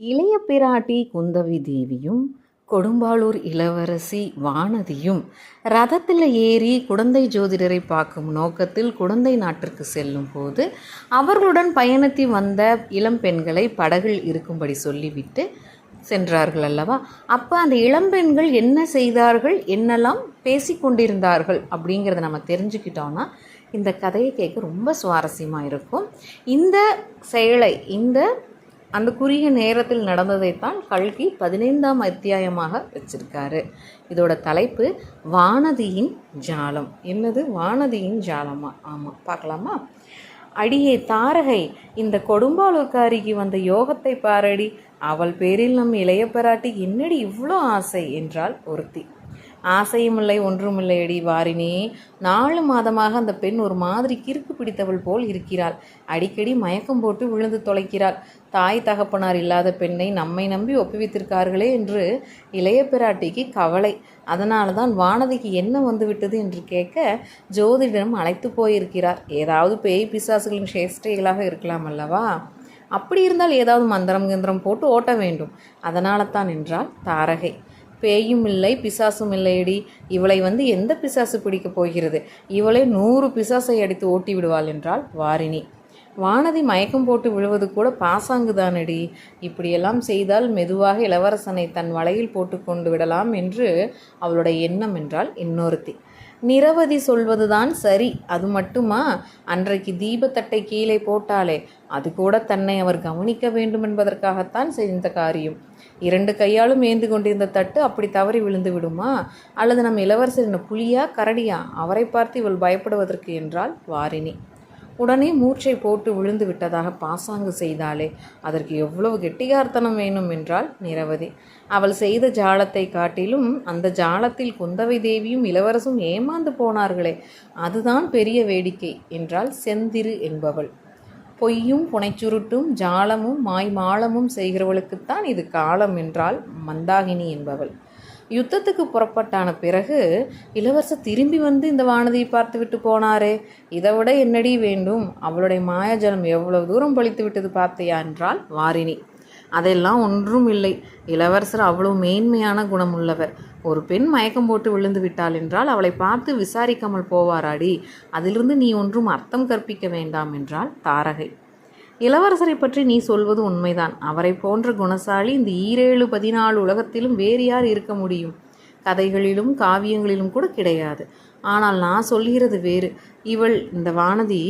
இளைய பிராட்டி குந்தவி தேவியும் கொடும்பாளூர் இளவரசி வானதியும் ரதத்தில் ஏறி குடந்தை ஜோதிடரை பார்க்கும் நோக்கத்தில் குடந்தை நாட்டிற்கு செல்லும் போது அவர்களுடன் பயணத்தில் வந்த இளம் பெண்களை படகில் இருக்கும்படி சொல்லிவிட்டு சென்றார்கள் அல்லவா? அப்போ அந்த இளம்பெண்கள் என்ன செய்தார்கள்? என்னெல்லாம் பேசிக்கொண்டிருந்தார்கள் அப்படிங்கிறத நம்ம தெரிஞ்சுக்கிட்டோன்னா இந்த கதையை கேட்க ரொம்ப சுவாரஸ்யமாக இருக்கும். இந்த செயலை இந்த அந்த குறுகிய நேரத்தில் நடந்ததைத்தான் கல்கி பதினைந்தாம் அத்தியாயமாக வச்சிருக்காரு. இதோட தலைப்பு வானதியின் ஜாலம். என்னது? வானதியின் ஜாலமா? ஆமாம் பார்க்கலாமா? அடியே தாரகை இந்த கொடும்பாலூர்காரிக்கு வந்த யோகத்தை பாரடி. அவள் பேரில் நம் இளைய பிராட்டி என்னடி இவ்வளோ ஆசை? என்றால் ஒருத்தி. ஆசையுமில்லை ஒன்றுமில்லையடி வாரினி நாலு மாதமாக அந்த பெண் ஒரு மாதிரி கிறுக்கு பிடித்தவள் போல் இருக்கிறாள். அடிக்கடி மயக்கம் போட்டு விழுந்து தொலைக்கிறாள். தாய் தகப்பனார் இல்லாத பெண்ணை நம்மை நம்பி ஒப்புவித்திருக்கார்களே என்று இளைய பிராட்டிக்கு கவலை. அதனால தான் வானதிக்கு என்ன வந்துவிட்டது என்று கேட்க ஜோதிடம் அழைத்து போயிருக்கிறார். ஏதாவது பேய் பிசாசுகளின் சேஷ்டைகளாக இருக்கலாம் அல்லவா? அப்படி இருந்தால் ஏதாவது மந்திரம் கிந்திரம் போட்டு ஓட்ட வேண்டும். அதனால தான் என்றால் தாரகை. பேயும் இல்லை பிசாசும் இல்லையடி. இவளை வந்து எந்த பிசாசு பிடிக்கப் போகிறது? இவளை நூறு பிசாசை அடித்து ஓட்டி விடுவாள் என்றாள் வாரிணி. வானதி மயக்கம் போட்டு விழுவது கூட பாசாங்குதானடி இப்படியெல்லாம் செய்தால் மெதுவாக இளவரசனை தன் வலையில் போட்டு கொண்டு விடலாம் என்று அவளுடைய எண்ணம் என்றால் இன்னொருத்தி. நிரவதி சொல்வதுதான் சரி. அது மட்டுமா? அன்றைக்கு தீபத்தட்டை கீழே போட்டாலே அது கூட தன்னை அவர் கவனிக்க வேண்டும் என்பதற்காகத்தான் செய்த காரியம். இரண்டு கையாலும் ஏந்து கொண்டிருந்த தட்டு அப்படி தவறி விழுந்து விடுமா? அல்லது நம் இளவரசர் என்ன புலியா கரடியா? அவரை பார்த்து இவள் பயப்படுவதற்கு என்றால் வாரிணி. உடனே மூர்ச்சை போட்டு விழுந்து விட்டதாக பாசாங்கு செய்தாலே அதற்கு எவ்வளவு கெட்டிகார்த்தனம் வேணும் என்றால் நிரவதி. அவள் செய்த ஜாலத்தை காட்டிலும் அந்த ஜாலத்தில் குந்தவை தேவியும் இளவரசும் ஏமாந்து போனார்களே அதுதான் பெரிய வேடிக்கை என்றால் செந்திரு என்பவள். பொய்யும் புனைச்சுருட்டும் ஜாலமும் மாய்மாளமும் செய்கிறவளுக்குத்தான் இது காலம் என்றால் மந்தாகினி என்பவள். யுத்தத்துக்கு புறப்பட்டான பிறகு இளவரசர் திரும்பி வந்து இந்த வானதியை பார்த்து விட்டு போனாரே. இதை விட என்னடி வேண்டும்? அவளுடைய மாயாஜலம் எவ்வளவு தூரம் பழித்து விட்டது பார்த்தையா என்றால் வாரிணி. அதெல்லாம் ஒன்றும் இல்லை. இளவரசர் அவ்வளவு மேன்மையான குணம் உள்ளவர் ஒரு பெண் மயக்கம் போட்டு விழுந்து விட்டாள் என்றால் அவளை பார்த்து விசாரிக்காமல் போவாராடி. அதிலிருந்து நீ ஒன்றும் அர்த்தம் கற்பிக்க வேண்டாம் என்றால் தாரகை. இளவரசரை பற்றி நீ சொல்வது உண்மைதான். அவரை போன்ற குணசாலி இந்த ஈரேழு பதினாலு உலகத்திலும் வேறு யார் இருக்க முடியும்? கதைகளிலும் காவியங்களிலும் கூட கிடையாது. ஆனால் நான் சொல்கிறது வேறு. இவள் இந்த வானதி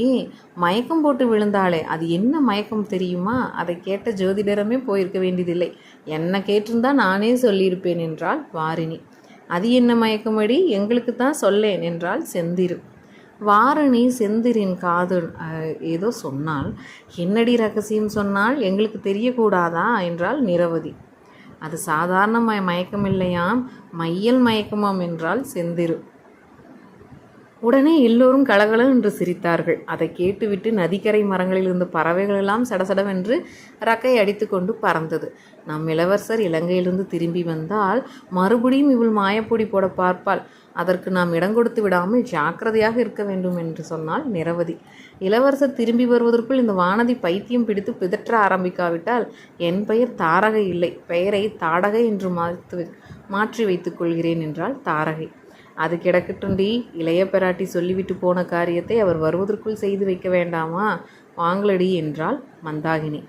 மயக்கம் போட்டு விழுந்தாளே அது என்ன மயக்கம் தெரியுமா? அதை கேட்ட ஜோதிடரமே போயிருக்க வேண்டியதில்லை. என்ன கேட்டிருந்தா நானே சொல்லியிருப்பேன் என்றாள் வாரிணி. அது என்ன மயக்கமடி? எங்களுக்கு தான் சொல்லேன் என்றால் செந்திரு. வாரணி செந்திரின் காதல் ஏதோ சொன்னால் என்னடி ரகசியம் சொன்னால் எங்களுக்கு தெரியக்கூடாதா? என்றால் நிரவதி. அது சாதாரண மயக்கம் இல்லையாம் மையல் மயக்கமாம் என்றால் செந்திரு. உடனே எல்லோரும் கலகல என்று சிரித்தார்கள். அதை கேட்டுவிட்டு நதிக்கரை மரங்களில் இருந்த பறவைகள் எல்லாம் சடசடவென்று ரக்கை அடித்துக்கொண்டு பறந்தது. நம் இளவரசர் இலங்கையிலிருந்து திரும்பி வந்தால் மறுபடியும் இவள் மாயப்பொடி போட பார்ப்பாள். அதற்கு நாம் இடம் கொடுத்து விடாமல் ஜாக்கிரதையாக இருக்க வேண்டும் என்று சொன்னால் நிரவதி. இளவரசர் திரும்பி வருவதற்குள் இந்த வானதி பைத்தியம் பிடித்து பிதற்ற ஆரம்பிக்காவிட்டால் என் பெயர் தாரகை இல்லை. பெயரை தாடகை என்று மாற்று மாற்றி வைத்துக் கொள்கிறேன் என்றால் தாரகை. அது கிடக்கட்டுண்டி இளைய பெராட்டி சொல்லிவிட்டு போன காரியத்தை அவர் வருவதற்குள் செய்து வைக்க வேண்டாமா? வாங்களடி என்றாள் மந்தாகினி.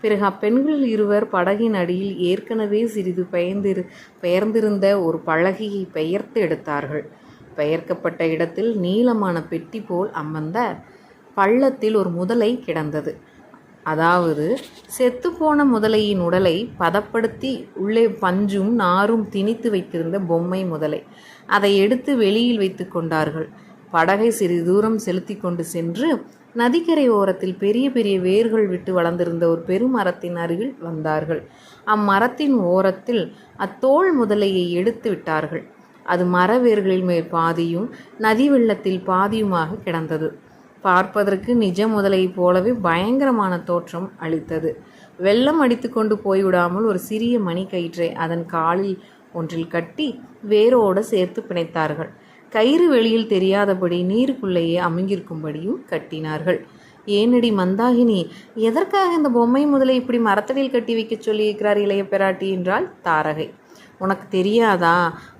பிறகு அப்பெண்களில் இருவர் படகின் அடியில் ஏற்கனவே சிறிது பெயர்ந்திரு பெயர்ந்திருந்த ஒரு பழகியை பெயர்த்து எடுத்தார்கள். பெயர்க்கப்பட்ட இடத்தில் நீளமான பெட்டி போல் அமர்ந்த பள்ளத்தில் ஒரு முதலை கிடந்தது. அதாவது செத்துப்போன முதலையின் உடலை பதப்படுத்தி உள்ளே பஞ்சும் நாரும் திணித்து வைத்திருந்த பொம்மை முதலை. அதை எடுத்து வெளியில் வைத்து கொண்டார்கள். படகை சிறிது தூரம் செலுத்தி கொண்டு சென்று நதிக்கரை ஓரத்தில் பெரிய பெரிய வேர்கள் விட்டு வளர்ந்திருந்த ஒரு பெருமரத்தின் அருகில் வந்தார்கள். அம்மரத்தின் ஓரத்தில் அத்தோல் முதலையை எடுத்து விட்டார்கள். அது மரவேர்களின் மேல் பாதியும் நதி வெள்ளத்தில் பாதியுமாக கிடந்தது. பார்ப்பதற்கு நிஜ முதலை போலவே பயங்கரமான தோற்றம் அளித்தது. வெள்ளம் அடித்து கொண்டு போய்விடாமல் ஒரு சிறிய மணி கயிற்றை அதன் காலில் ஒன்றில் கட்டி வேரோடு சேர்த்து பிணைத்தார்கள். கயிறு வெளியில் தெரியாதபடி நீருக்குள்ளேயே அமுங்கியிருக்கும்படியும் கட்டினார்கள். ஏனடி மந்தாகினி எதற்காக இந்த பொம்மை முதலை இப்படி மரத்தடியில் கட்டி வைக்கச் சொல்லியிருக்கிறார் இளைய பிராட்டி? என்றால் தாரகை. உனக்கு தெரியாதா?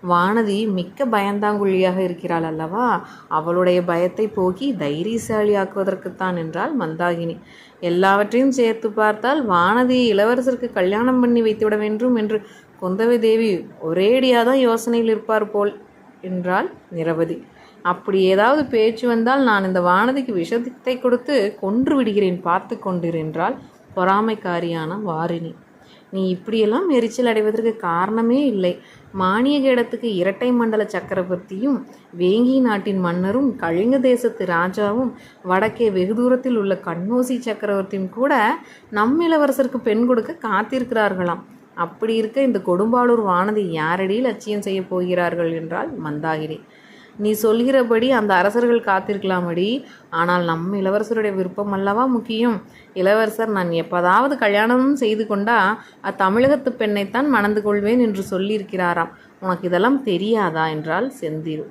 வானதி மிக்க பயந்தாங்குழியாக இருக்கிறாள் அல்லவா? அவளுடைய பயத்தை போக்கி தைரியசாலியாக்குவதற்குத்தான் என்றால் மந்தாகினி. எல்லாவற்றையும் சேர்த்து பார்த்தால் வானதியை இளவரசருக்கு கல்யாணம் பண்ணி வைத்துவிட வேண்டும் என்று குந்தவை தேவி ஒரேடியாக தான் யோசனையில் இருப்பார் போல் என்றால் நிரவதி. அப்படி ஏதாவது பேச்சு வந்தால் நான் இந்த வானதிக்கு விஷத்தை கொடுத்து கொன்று விடுகிறேன் பார்த்து கொண்டிரு என்றால் பொறாமைக்காரியான வாரிணி. நீ இப்படியெல்லாம் எரிச்சல் அடைவதற்கு காரணமே இல்லை. மானியக இடத்துக்கு இரட்டை மண்டல சக்கரவர்த்தியும் வேங்கி நாட்டின் மன்னரும் கலிங்க தேசத்து ராஜாவும் வடக்கே வெகு தூரத்தில் உள்ள கண்ணோசி சக்கரவர்த்தியும் கூட நம் இளவரசருக்கு பெண் கொடுக்க காத்திருக்கிறார்களாம். அப்படி இருக்க இந்த கொடும்பாளூர் வானதி யாரடி லட்சியம் செய்ய போகிறார்கள் என்றால் மந்தாகினி. நீ சொல்கிறபடி அந்த அரசர்கள் காத்திருக்கலாமடி. ஆனால் நம்ம இளவரசருடைய விருப்பம் அல்லவா முக்கியம்? இளவரசர் நான் எப்போதாவது கல்யாணம் செய்து கொண்டா அத்தமிழகத்து பெண்ணைத்தான் மணந்து கொள்வேன் என்று சொல்லியிருக்கிறாராம். உனக்கு இதெல்லாம் தெரியாதா என்றால் செந்திரு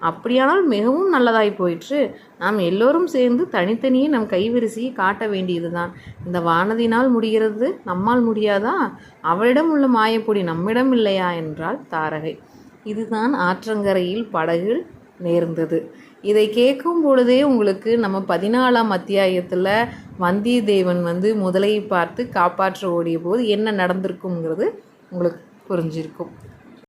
அப்படியானால் மிகவும் நல்லதாய் போயிற்று. நாம் எல்லோரும் சேர்ந்து தனித்தனியே நம் கைவரிசையை காட்ட வேண்டியதுதான். இந்த வானதினால் முடிகிறது நம்மால் முடியாதா? அவளிடம் உள்ள மாயப்பொடி நம்மிடம் இல்லையா? என்றால் தாரகை. இதுதான் ஆற்றங்கரையில் படகு நேர்ந்தது. இதை கேட்கும் பொழுதே உங்களுக்கு நம்ம பதினாலாம் அத்தியாயத்தில் வந்தியத்தேவன் வந்து முதலையை பார்த்து காப்பாற்ற ஓடிய போது என்ன நடந்திருக்குங்கிறது உங்களுக்கு புரிஞ்சிருக்கும்.